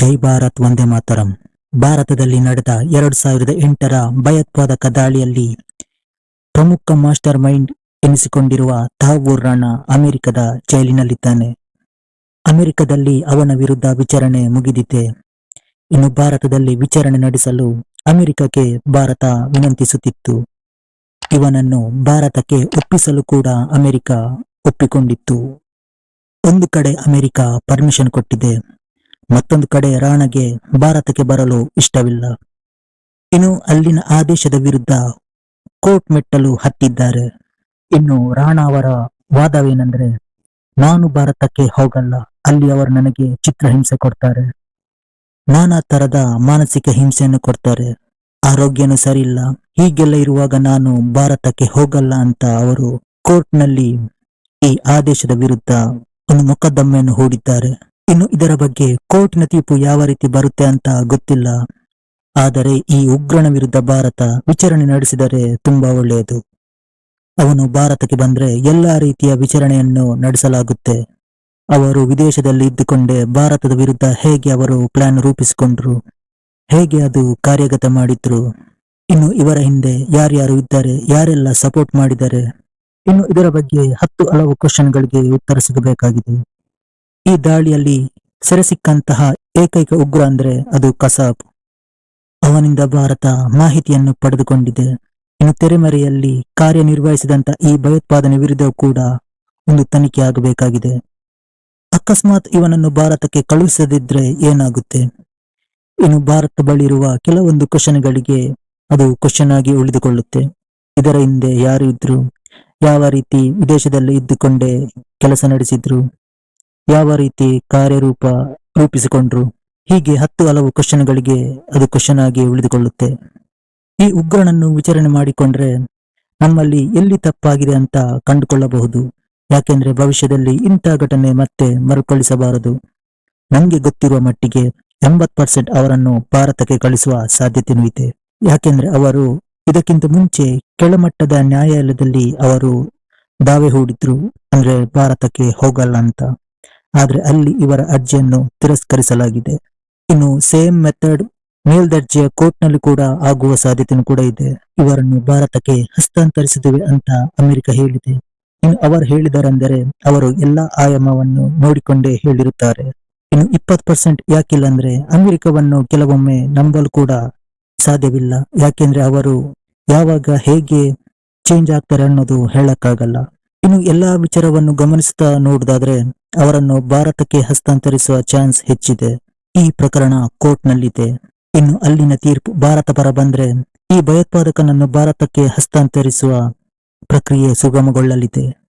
ಜೈ ಭಾರತ್ ಒಂದೇ ಮಾತರಂ. ಭಾರತದಲ್ಲಿ ನಡೆದ ಎರಡು ಸಾವಿರದ ಎಂಟರ ಭಯೋತ್ಪಾದಕ ದಾಳಿಯಲ್ಲಿ ಪ್ರಮುಖ ಮಾಸ್ಟರ್ ಮೈಂಡ್ ಎನಿಸಿಕೊಂಡಿರುವ ತಾವೂರ್ ರಾಣಾ ಅಮೆರಿಕದ ಜೈಲಿನಲ್ಲಿದ್ದಾನೆ. ಅಮೆರಿಕದಲ್ಲಿ ಅವನ ವಿರುದ್ಧ ವಿಚಾರಣೆ ಮುಗಿದಿದೆ. ಇನ್ನು ಭಾರತದಲ್ಲಿ ವಿಚಾರಣೆ ನಡೆಸಲು ಅಮೆರಿಕಕ್ಕೆ ಭಾರತ ವಿನಂತಿಸುತ್ತಿತ್ತು. ಇವನನ್ನು ಭಾರತಕ್ಕೆ ಒಪ್ಪಿಸಲು ಕೂಡ ಅಮೆರಿಕ ಒಪ್ಪಿಕೊಂಡಿತ್ತು. ಒಂದು ಕಡೆ ಅಮೆರಿಕ ಪರ್ಮಿಷನ್ ಕೊಟ್ಟಿದೆ. ಮತ್ತೊಂದು ಕಡೆ ರಾಣಗೆ ಭಾರತಕ್ಕೆ ಬರಲು ಇಷ್ಟವಿಲ್ಲ. ಇನ್ನು ಅಲ್ಲಿನ ಆದೇಶದ ವಿರುದ್ಧ ಕೋರ್ಟ್ ಮೆಟ್ಟಲು ಹತ್ತಿದ್ದಾರೆ. ಇನ್ನು ರಾಣಾ ಅವರ ವಾದವೇನೆಂದ್ರೆ, ನಾನು ಭಾರತಕ್ಕೆ ಹೋಗಲ್ಲ, ಅಲ್ಲಿ ಅವರು ನನಗೆ ಚಿತ್ರಹಿಂಸೆ ಕೊಡ್ತಾರೆ. ನಾನಾ ತರದ ಮಾನಸಿಕ ಹಿಂಸೆಯನ್ನು ಕೊಡ್ತಾರೆ. ಆರೋಗ್ಯನೂ ಸರಿಯಿಲ್ಲ. ಹೀಗೆಲ್ಲ ಇರುವಾಗ ನಾನು ಭಾರತಕ್ಕೆ ಹೋಗಲ್ಲ ಅಂತ ಅವರು ಕೋರ್ಟ್ನಲ್ಲಿ ಈ ಆದೇಶದ ವಿರುದ್ಧ ಒಂದು ಮೊಕದ್ದಮೆಯನ್ನು ಹೂಡಿದ್ದಾರೆ. ಇನ್ನು ಇದರ ಬಗ್ಗೆ ಕೋರ್ಟ್ನ ತೀರ್ಪು ಯಾವ ರೀತಿ ಬರುತ್ತೆ ಅಂತ ಗೊತ್ತಿಲ್ಲ. ಆದರೆ ಈ ಉಗ್ರನ ವಿರುದ್ಧ ಭಾರತ ವಿಚಾರಣೆ ನಡೆಸಿದರೆ ತುಂಬಾ ಒಳ್ಳೆಯದು. ಅವನು ಭಾರತಕ್ಕೆ ಬಂದ್ರೆ ಎಲ್ಲಾ ರೀತಿಯ ವಿಚಾರಣೆಯನ್ನು ನಡೆಸಲಾಗುತ್ತೆ. ಅವರು ವಿದೇಶದಲ್ಲಿ ಇದ್ದುಕೊಂಡೇ ಭಾರತದ ವಿರುದ್ಧ ಹೇಗೆ ಅವರು ಪ್ಲಾನ್ ರೂಪಿಸಿಕೊಂಡ್ರು, ಹೇಗೆ ಅದು ಕಾರ್ಯಗತ ಮಾಡಿದ್ರು, ಇನ್ನು ಇವರ ಹಿಂದೆ ಯಾರ್ಯಾರು ಇದ್ದಾರೆ, ಯಾರೆಲ್ಲ ಸಪೋರ್ಟ್ ಮಾಡಿದ್ದಾರೆ, ಇನ್ನು ಇದರ ಬಗ್ಗೆ ಹತ್ತು ಹಲವು ಕ್ವಶನ್ಗಳಿಗೆ ಉತ್ತರ ಸಿಗಬೇಕಾಗಿದೆ. ಈ ದಾಳಿಯಲ್ಲಿ ಸೆರೆ ಸಿಕ್ಕಂತಹ ಏಕೈಕ ಉಗ್ರ ಅಂದ್ರೆ ಅದು ಕಸಾಬ್. ಅವನಿಂದ ಭಾರತ ಮಾಹಿತಿಯನ್ನು ಪಡೆದುಕೊಂಡಿದೆ. ಇನ್ನು ತೆರೆಮರೆಯಲ್ಲಿ ಕಾರ್ಯನಿರ್ವಹಿಸಿದಂತಹ ಈ ಭಯೋತ್ಪಾದನೆ ವಿರುದ್ಧ ಕೂಡ ಒಂದು ತನಿಖೆ ಆಗಬೇಕಾಗಿದೆ. ಅಕಸ್ಮಾತ್ ಇವನನ್ನು ಭಾರತಕ್ಕೆ ಕಳುಹಿಸದಿದ್ರೆ ಏನಾಗುತ್ತೆ? ಇನ್ನು ಭಾರತ ಬಳಿ ಇರುವ ಕೆಲವೊಂದು ಕ್ವಶನ್ಗಳಿಗೆ ಅದು ಕ್ವಶನ್ ಆಗಿ ಉಳಿದುಕೊಳ್ಳುತ್ತೆ. ಇದರ ಹಿಂದೆ ಯಾರು ಇದ್ರು? ಯಾವ ರೀತಿ ವಿದೇಶದಲ್ಲಿ ಇದ್ದುಕೊಂಡೇ ಕೆಲಸ ನಡೆಸಿದ್ರು? ಯಾವ ರೀತಿ ಕಾರ್ಯರೂಪ ರೂಪಿಸಿಕೊಂಡ್ರು? ಹೀಗೆ ಹತ್ತು ಹಲವು ಕ್ವಶನ್ಗಳಿಗೆ ಅದು ಕ್ವಶನ್ ಆಗಿ ಉಳಿದುಕೊಳ್ಳುತ್ತೆ. ಈ ಉಗ್ರನನ್ನು ವಿಚಾರಣೆ ಮಾಡಿಕೊಂಡ್ರೆ ನಮ್ಮಲ್ಲಿ ಎಲ್ಲಿ ತಪ್ಪಾಗಿದೆ ಅಂತ ಕಂಡುಕೊಳ್ಳಬಹುದು. ಯಾಕೆಂದ್ರೆ ಭವಿಷ್ಯದಲ್ಲಿ ಇಂಥ ಘಟನೆ ಮತ್ತೆ ಮರುಕಳಿಸಬಾರದು. ನಮ್ಗೆ ಗೊತ್ತಿರುವ ಮಟ್ಟಿಗೆ ಎಂಬತ್ ಪರ್ಸೆಂಟ್ ಅವರನ್ನು ಭಾರತಕ್ಕೆ ಕಳಿಸುವ ಸಾಧ್ಯತೆನೂ ಇದೆ. ಯಾಕೆಂದ್ರೆ ಅವರು ಇದಕ್ಕಿಂತ ಮುಂಚೆ ಕೆಳಮಟ್ಟದ ನ್ಯಾಯಾಲಯದಲ್ಲಿ ಅವರು ದಾವೆ ಹೂಡಿದ್ರು. ಅಂದ್ರೆ ಭಾರತಕ್ಕೆ ಹೋಗಲ್ಲ ಅಂತ. ಆದ್ರೆ ಅಲ್ಲಿ ಇವರ ಅರ್ಜಿಯನ್ನು ತಿರಸ್ಕರಿಸಲಾಗಿದೆ. ಇನ್ನು ಸೇಮ್ ಮೆಥಡ್ ಮೇಲ್ದರ್ಜೆಯ ಕೋರ್ಟ್ನಲ್ಲಿ ಕೂಡ ಆಗುವ ಸಾಧ್ಯತೆಯೂ ಕೂಡ ಇದೆ. ಇವರನ್ನು ಭಾರತಕ್ಕೆ ಹಸ್ತಾಂತರಿಸಿದ್ದೇವೆ ಅಂತ ಅಮೆರಿಕ ಹೇಳಿದೆ. ಇನ್ನು ಅವರು ಹೇಳಿದರೆಂದರೆ ಅವರು ಎಲ್ಲಾ ಆಯಾಮವನ್ನು ನೋಡಿಕೊಂಡೇ ಹೇಳಿರುತ್ತಾರೆ. ಇನ್ನು ಇಪ್ಪತ್ತು ಪರ್ಸೆಂಟ್ ಯಾಕಿಲ್ಲ ಅಂದ್ರೆ ಅಮೆರಿಕವನ್ನು ಕೆಲವೊಮ್ಮೆ ನಂಬಲು ಕೂಡ ಸಾಧ್ಯವಿಲ್ಲ. ಯಾಕೆಂದ್ರೆ ಅವರು ಯಾವಾಗ ಹೇಗೆ ಚೇಂಜ್ ಆಗ್ತಾರೆ ಅನ್ನೋದು ಹೇಳಕ್ಕಾಗಲ್ಲ. ಇನ್ನು ಎಲ್ಲಾ ವಿಚಾರವನ್ನು ಗಮನಿಸುತ್ತಾ ನೋಡುದಾದ್ರೆ ಅವರನ್ನು ಭಾರತಕ್ಕೆ ಹಸ್ತಾಂತರಿಸುವ ಚಾನ್ಸ್ ಹೆಚ್ಚಿದೆ. ಈ ಪ್ರಕರಣ ಕೋರ್ಟ್ನಲ್ಲಿದೆ. ಇನ್ನು ಅಲ್ಲಿನ ತೀರ್ಪು ಭಾರತ ಪರ ಬಂದ್ರೆ ಈ ಭಯೋತ್ಪಾದಕನನ್ನು ಭಾರತಕ್ಕೆ ಹಸ್ತಾಂತರಿಸುವ ಪ್ರಕ್ರಿಯೆ ಸುಗಮಗೊಳ್ಳಲಿದೆ.